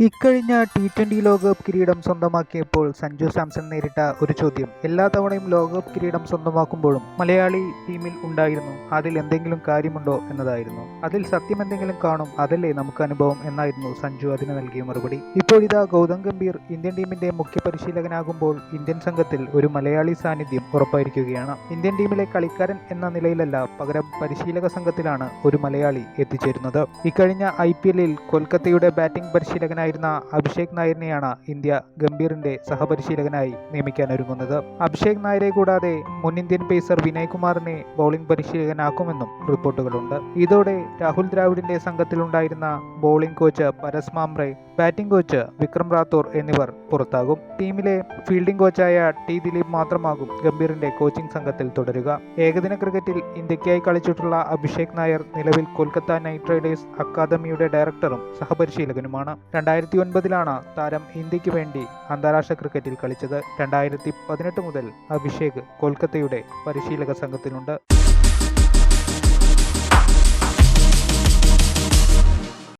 ഇക്കഴിഞ്ഞ T twenty ലോകകപ്പ് കിരീടം സ്വന്തമാക്കിയപ്പോൾ സഞ്ജു സാംസൺ നേരിട്ട ഒരു ചോദ്യം. എല്ലാ തവണയും ലോകകപ്പ് കിരീടം സ്വന്തമാക്കുമ്പോഴും മലയാളി ടീമിൽ ഉണ്ടായിരുന്നു. അതിൽ എന്തെങ്കിലും കാര്യമുണ്ടോ എന്നതായിരുന്നു. അതിൽ സത്യം എന്തെങ്കിലും കാണും അതല്ലേ നമുക്ക് അനുഭവം എന്നായിരുന്നു സഞ്ജു അതിന് നൽകിയ മറുപടി. ഇപ്പോഴിതാ ഗൗതം ഗംഭീർ ഇന്ത്യൻ ടീമിന്റെ മുഖ്യ പരിശീലകനാകുമ്പോൾ ഇന്ത്യൻ സംഘത്തിൽ ഒരു മലയാളി സാന്നിധ്യം ഉറപ്പായിരിക്കുകയാണ്. ഇന്ത്യൻ ടീമിലെ കളിക്കാരൻ എന്ന നിലയിലല്ല പകരം പരിശീലക സംഘത്തിലാണ് ഒരു മലയാളി എത്തിച്ചേരുന്നത്. ഇക്കഴിഞ്ഞ ഐ കൊൽക്കത്തയുടെ ബാറ്റിംഗ് പരിശീലകനായിരുന്ന അഭിഷേക് നായരിനെയാണ് ഇന്ത്യ ഗംഭീറിന്റെ സഹപരിശീലകനായി നിയമിക്കാനൊരുങ്ങുന്നത് അഭിഷേക് നായരെ കൂടാതെ മുൻ ഇന്ത്യൻ പേസർ വിനയ് കുമാറിനെ ബൗളിംഗ് പരിശീലകനാക്കുമെന്നും റിപ്പോർട്ടുകളുണ്ട്. ഇതോടെ രാഹുൽ ദ്രാവിഡിന്റെ സംഘത്തിലുണ്ടായിരുന്ന bowling coach Paras Mhambrey batting coach Vikram Rathour എന്നിവർ പുറത്താകും. ടീമിലെ ഫീൽഡിംഗ് കോച്ചായ ടി ദിലീപ് മാത്രമാകും ഗംഭീറിന്റെ കോച്ചിംഗ് സംഘത്തിൽ തുടരുക. ഏകദിന ക്രിക്കറ്റിൽ ഇന്ത്യക്കായി കളിച്ചിട്ടുള്ള അഭിഷേക് നായർ നിലവിൽ കൊൽക്കത്ത നൈറ്റ് റൈഡേഴ്സ് അക്കാദമിയുടെ ഡയറക്ടറും സഹപരിശീലകനുമാണ്. രണ്ടായിരത്തി ഒൻപതിലാണ് താരം ഇന്ത്യയ്ക്ക് വേണ്ടി അന്താരാഷ്ട്ര ക്രിക്കറ്റിൽ കളിച്ചത്. രണ്ടായിരത്തി പതിനെട്ട് മുതൽ അഭിഷേക് കൊൽക്കത്തയുടെ പരിശീലക സംഘത്തിലുണ്ട്.